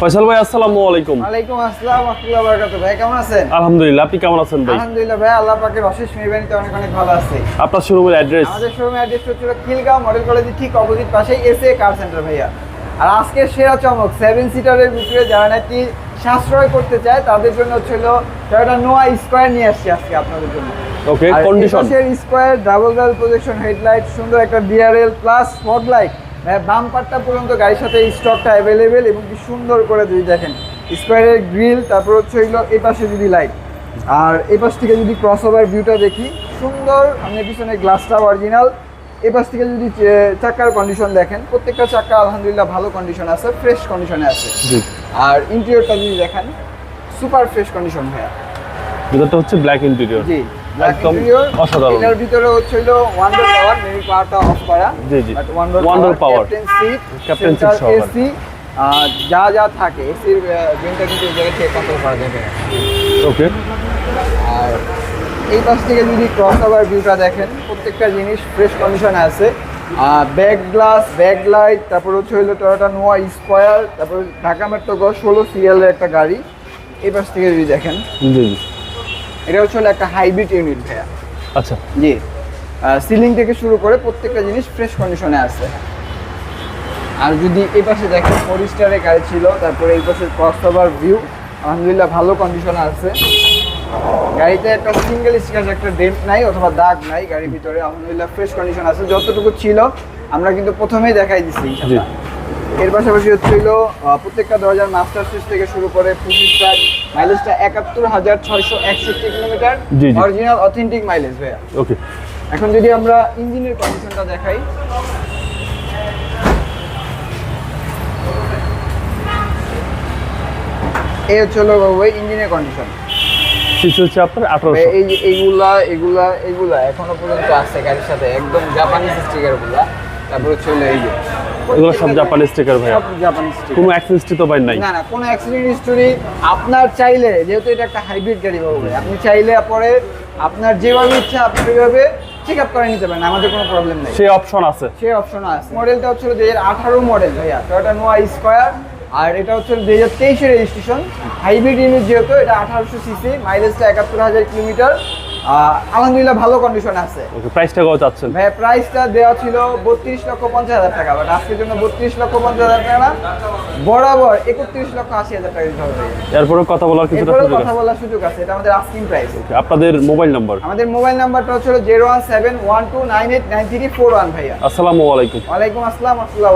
ফয়সাল ভাই আসসালামু আলাইকুম। ওয়ালাইকুম আসসালাম আহমতুল্লাহ বারাকাতুহু। ভাই কেমন আছেন? আলহামদুলিল্লাহ আপনি কেমন আছেন ভাই? আলহামদুলিল্লাহ ভাই আল্লাহ পাকের অশেষ মেহরবানিতে অনেক অনেক ভালো আছি। আপনার শোরুমের অ্যাড্রেস আমাদের শোরুমের অ্যাড্রেস হচ্ছিল খিলগাঁও মডেল কলেজের ঠিক অপোজিট পাশেই এসএ কার সেন্টার ভাইয়া। আর আজকে সেরা চমক সেভেন সিটারের ভিতরে যারা নাকি সাশ্রয় করতে চায় তাদের জন্য হচ্ছিল টয়োটা নোয়া স্কোয়ার নিয়ে আসছি আজকে আপনাদের জন্য। Okay condition square double dual projection headlight সুন্দর একটা ডিআরএল প্লাস স্পটলাইট বাম্পারটা পর্যন্ত গাড়ির সাথে স্টকটা অ্যাভেলেবেল এবং কি সুন্দর করে যদি দেখেন স্কোয়ারের গ্রিল তারপর হচ্ছে হইল এই পাশে যদি লাইট আর এই পাশ থেকে যদি ক্রস ওভার ভিউটা দেখি সুন্দর আমি পিছনে গ্লাসটা অরিজিনাল এই পাশ থেকে যদি চাকার কন্ডিশন দেখেন প্রত্যেকটা চাকা আলহামদুলিল্লাহ ভালো কন্ডিশন আছে ফ্রেশ কন্ডিশনে আছে। আর ইন্টেরিয়রটা যদি দেখেন সুপার ফ্রেশ কন্ডিশন হয়ে ভিতরটা হচ্ছে ব্ল্যাক ইন্টেরিয়র জি। একদম অসাধারণ। এটার ভিতরে হচ্ছে ওয়ান্ডার পাওয়ার মেবি পাওয়ারটা অফ করা জি, জি। Wonder power। Captain seat seat সহকারে। এসি যা যা থাকে এসির ভেন্টটা কিন্তু এই জায়গা থেকে কন্ট্রোল করা যাবে ওকে আর এই পাশ থেকে যদি ক্রস ওভার ভিউটা দেখেন প্রত্যেকটা জিনিস ফ্রেশ কন্ডিশনে আছে ব্যাক গ্লাস ব্যাক লাইট তারপর হচ্ছে হলো টয়োটা নোয়া স্কোয়ার তারপর ঢাকা মেট্রো ষোলো সিরিয়ালের একটা গাড়ি এই পাশ থেকে যদি দেখেন জি জি এটা হচ্ছে হলো একটা হাইব্রিড ইউনিট ভাইয়া। আচ্ছা। জি। সিলিং থেকে শুরু করে প্রত্যেকটা জিনিস ফ্রেশ কন্ডিশনে আছে। আর যদি এই পাশে দেখেন ফোর স্টারের গাড়ি ছিল তারপরে এই পাশে ক্রস ওভার ভিউ আলহামদুলিল্লাহ ভালো কন্ডিশনে আছে। গাড়িতে একটা সিঙ্গেল স্ক্র্যাচ একটা ডেন্ট নাই অথবা দাগ নাই গাড়ির ভিতরে আলহামদুলিল্লাহ ফ্রেশ কন্ডিশন আছে। যতটুকু ছিল আমরা কিন্তু প্রথমেই দেখাই দিচ্ছি এর পাশাপাশি হচ্ছিল প্রত্যেকটা দরজার মাস্টার সুইচ থেকে শুরু করে পঁচিশ ট্রাক মাইলেজটা একাত্তর হাজার ছয়শো একষট্টি কিলোমিটার। অরিজিনাল অথেন্টিক মাইলেজ ভাইয়া। ওকে এখন যদি আমরা ইঞ্জিনের কন্ডিশনটা দেখাই। এই হচ্ছে হলো ভাই ইঞ্জিনের কন্ডিশন সিসি হচ্ছে আপনার আঠারোশো। এই এইগুলা এগুলা এগুলা এখনও পর্যন্ত আছে গাড়ির সাথে একদম জাপানিজগুলা। তারপর হচ্ছে এই যে। এগুলো সব জাপানি স্টিকার স্টিকার কোনো অ্যাক্সিডেন্ট তো ভাই নাই। না না কোনো অ্যাক্সিডেন্ট হিস্টোরি আপনার চাইলে যেহেতু এটা একটা হাইব্রিড গাড়ি বাবু ভাই, আপনি চাইলে পরে আপনার যেভাবে ইচ্ছা আপনি ওইভাবে চেক আপ করে নিতে পারেন আমাদের কোনো প্রবলেম নেই। সেই অপশন আছে। সেই অপশন আছে। মডেলটা হচ্ছে দুই হাজার আঠারো মডেল ভাইয়া টয়োটা নোয়া স্কোয়ার আর এটা হচ্ছে দুই হাজার তেইশের রেজিস্ট্রেশন হাইব্রিড ইউনিট যেহেতু এটা আঠারোশো সিসি মাইলেজটা একাত্তর হাজার কিলোমিটার। আলহামদুলিল্লাহ ভালো কন্ডিশন আছে। প্রাইসটা কত চাচ্ছেন? ভাইয়া প্রাইসটা দেওয়া ছিল বত্রিশ লক্ষ পঞ্চাশ হাজার টাকা বাট আজকের জন্য বত্রিশ লক্ষ পঞ্চাশ হাজার টাকা বরাবর একত্রিশ লক্ষ আশি হাজার টাকা দিতে হবে। এরপরে কথা বলার সুযোগ কথা বলার সুযোগ আছে এটা আমাদের আস্কিং প্রাইস আপনাদের মোবাইল নাম্বার আমাদের মোবাইল নাম্বারটা হচ্ছে zero one seven one two nine eight nine three four one ভাইয়া। আসসালামু আলাইকুম। ওয়ালাইকুম আসসালাম আসসালাম